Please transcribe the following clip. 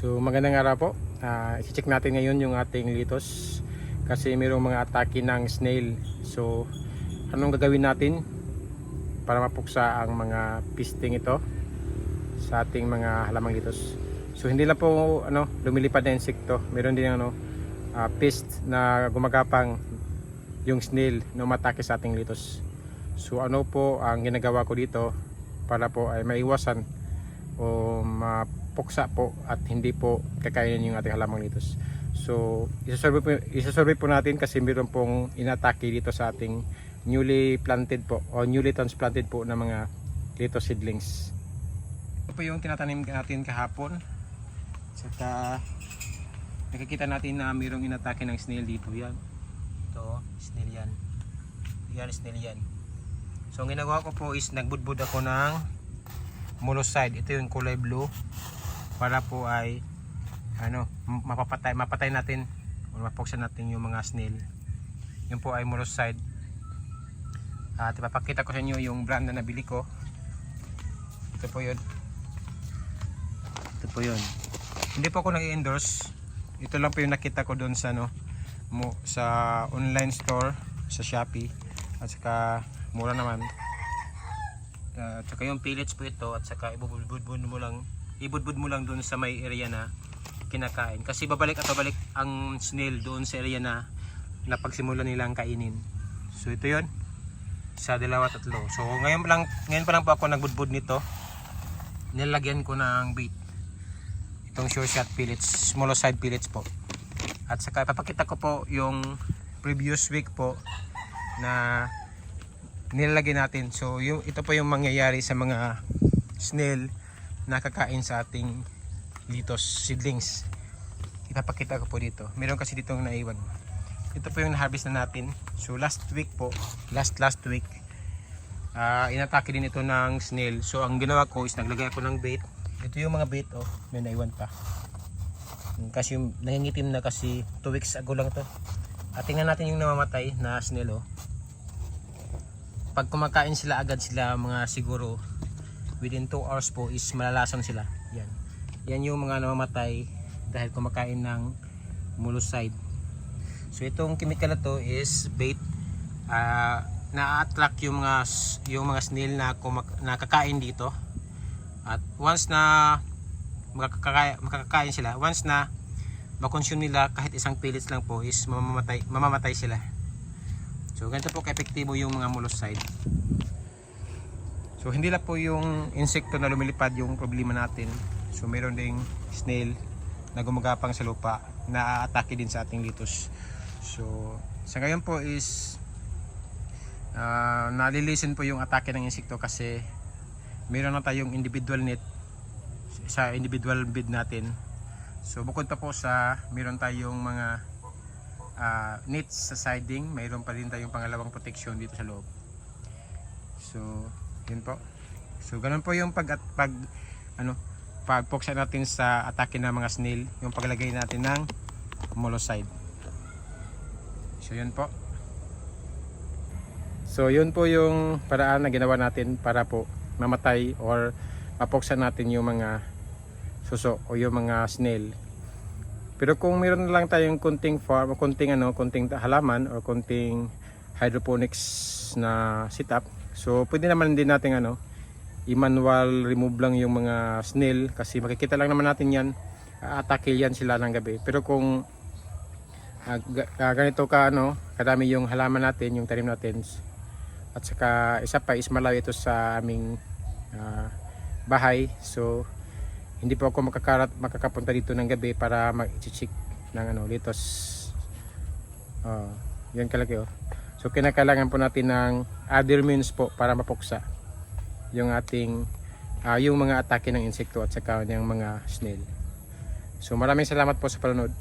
So magandang araw po. Uh, i-check natin ngayon yung ating litos kasi mayroong mga atake ng snail. So anong gagawin natin para mapuksa ang mga pisting ito sa ating mga halamang litos. So hindi lang po ano lumilipad na insekto. Meron din ano ah, pest na gumagapang yung snail na umatake sa ating litos. So ano po ang ginagawa ko dito para po ay maiwasan o mapuksa po at hindi po kakainin yung ating halamang litos. So, isasurvey po, isasurvey po natin kasi meron pong inatake dito sa ating newly planted po o newly transplanted po na mga litos seedlings. Ito po yung tinatanim natin kahapon. Saka nakikita natin na mayroong inatake ng snail dito. Yan. Ito, snail yan. Yan, snail yan. So, ang ginagawa ko po is nagbudbud ako ng molluscide. Ito yung kulay blue para po ay ano, mapapatay, mapatay natin o mapuksan natin yung mga snail. Yun po ay molluscide. At ipapakita ko sa inyo yung brand na nabili ko. Ito po yun. Ito po yun. Hindi po ako nag-endorse. Ito lang po yung nakita ko doon sa ano, mo, sa online store sa Shopee at saka mura naman at saka yung pellets po ito at saka ibubudbud mo lang ibudbud mo lang doon sa may area na kinakain. Kasi babalik at babalik ang snail doon sa area na napagsimulan nilang kainin. So ito yon sa dalawa tatlo. So ngayon lang ngayon pa lang po ako nagbudbud nito. Nilagyan ko ng bait itong sure shot pellets small side pellets po. At saka papakita ko po yung previous week po na nilalagay natin. So yung ito po yung mangyayari sa mga snail na kakain sa ating litos seedlings. Ipapakita ko po dito. Meron kasi dito naiwan. Ito po yung harvest na natin. So last week po, last last week, ah inatake din ito ng snail. So ang ginawa ko is naglagay ako ng bait. Ito yung mga bait oh, may naiwan pa. Kasi yung nangingitim na kasi 2 weeks ago lang to. At tingnan natin yung namamatay na snail oh pag kumakain sila agad sila mga siguro within 2 hours po is malalason sila. Yan. Yan yung mga namamatay dahil kumakain ng molluscide so itong chemical na to is bait ah na-attract yung mga yung mga snail na nakakain dito. At once na makakakain, makakakain sila once na makonsume nila kahit isang pellets lang po is mamamatay mamamatay sila. So ganito po ka-epektibo yung mga molluscide. So hindi lang po yung insekto na lumilipad yung problema natin. So meron ding snail na gumagapang sa lupa na aatake din sa ating litos. So sa ngayon po is uh, nalilisen po yung atake ng insekto kasi meron na tayong individual net sa individual bid natin. So bukod pa po sa meron tayong mga ah, nets sa siding, mayroon pa rin tayong pangalawang protection dito sa loob. So, yun po. So, ganun po yung pag, at pag ano, pagpuksa natin sa atake ng mga snail, yung paglagay natin ng molluscide. So, yun po. So, yun po yung paraan na ginawa natin para po mamatay or mapuksa natin yung mga suso o yung mga snail pero kung meron lang tayong kunting farm, kunting ano, kunting halaman or kunting hydroponics na setup, so pwede naman din natin ano, i-manual remove lang yung mga snail kasi makikita lang naman natin yan, atake yan sila ng gabi. Pero kung ah, ganito ka ano, kadami yung halaman natin, yung tanim natin, at saka isa pa is malayo ito sa aming ah, bahay. So hindi po ako makakarat makakapunta dito ng gabi para mag-check ng ano litos. Oh, yan kalaki oh. So kinakailangan po natin ng other means po para mapuksa yung ating ah, yung mga atake ng insekto at saka yung mga snail. So maraming salamat po sa panonood.